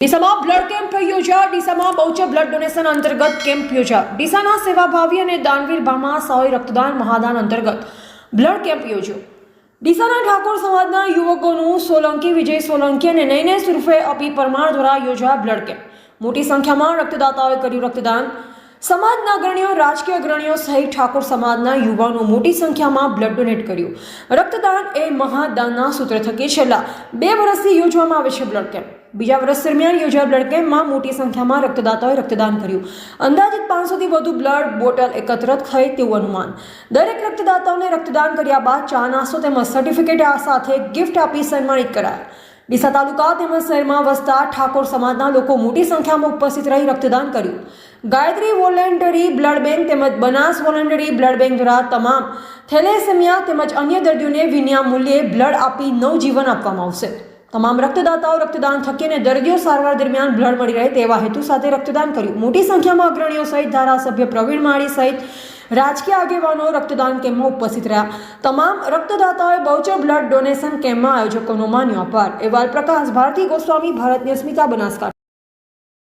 ડીસામાં blood camp યોજા ડીસામાં બહુચ બ્લડ ડોનેશન અંતર્ગત કેમ્પ યોજા ડીસાના સેવાભાવી અને દાનવીર ભામા સોય રક્તદાન મહાદાન અંતર્ગત બ્લડ કેમ્પ યોજ્યો. ડીસાના ઠાકોર સમાજના યુવકોનું સોલંકી, વિજય સોલંકી અને નૈનેશ સુરફે અપી પરમાર દ્વારા યોજાયા બ્લડ કેમ્પ મોટી સંખ્યામાં રક્તદાતાઓએ કર્યું રક્તદાન. સમાજના અગ્રણીઓ, રાજકીય અગ્રણીઓ સહિત ઠાકોર સમાજના યુવાનો મોટી સંખ્યામાં બ્લડ ડોનેટ કર્યું. રક્તદાન એ મહાદાનના સૂત્ર થકી છેલ્લા બે વર્ષથી યોજવામાં આવે છે બ્લડ કેમ્પ બીજા વર્ષ દરમિયાન યોજાયેલ બ્લડ કેમ્પમાં મોટી સંખ્યામાં રક્તદાતાઓએ રક્તદાન કર્યું. અંદાજિત પાંચસોથી વધુ બ્લડ બોટલ એકત્ર થઈ તેવું અનુમાન. દરેક રક્તદાતાઓને રક્તદાન કર્યા બાદ ચા નાસ્તો તેમજ સર્ટિફિકેટ સાથે ગિફ્ટ આપી સન્માનિત કરાયા. ડીસા તાલુકા તેમજ શહેરમાં વસતા ઠાકોર સમાજના લોકો મોટી સંખ્યામાં ઉપસ્થિત રહી રક્તદાન કર્યું. ગાયત્રી વોલેન્ટરી બ્લડ બેંક તેમજ બનાસ વોલેન્ટરી બ્લડ બેંક દ્વારા તમામ થેલેસેમિયા તેમજ અન્ય દર્દીઓને વિના મૂલ્યે બ્લડ આપી નવજીવન આપવામાં આવશે. તમામ રક્તદાતાઓ રક્તદાન થકીને દર્દીઓ સારવાર દરમિયાન બ્લડ મળી રહે તેવા હેતુ સાથે રક્તદાન કર્યું. મોટી સંખ્યામાં અગ્રણીઓ સહિત ધારાસભ્ય પ્રવીણ માળી સહિત રાજકીય આગેવાનો રક્તદાન કેમ્પમાં ઉપસ્થિત રહ્યા. તમામ રક્તદાતાઓએ બહુચર બ્લડ ડોનેશન કેમ્પમાં આયોજકોનો માન્યો આભાર. અહેવાલ પ્રકાશ, ભારતી ગોસ્વામી ભારતની અસ્મિતા બનાસકાંઠા.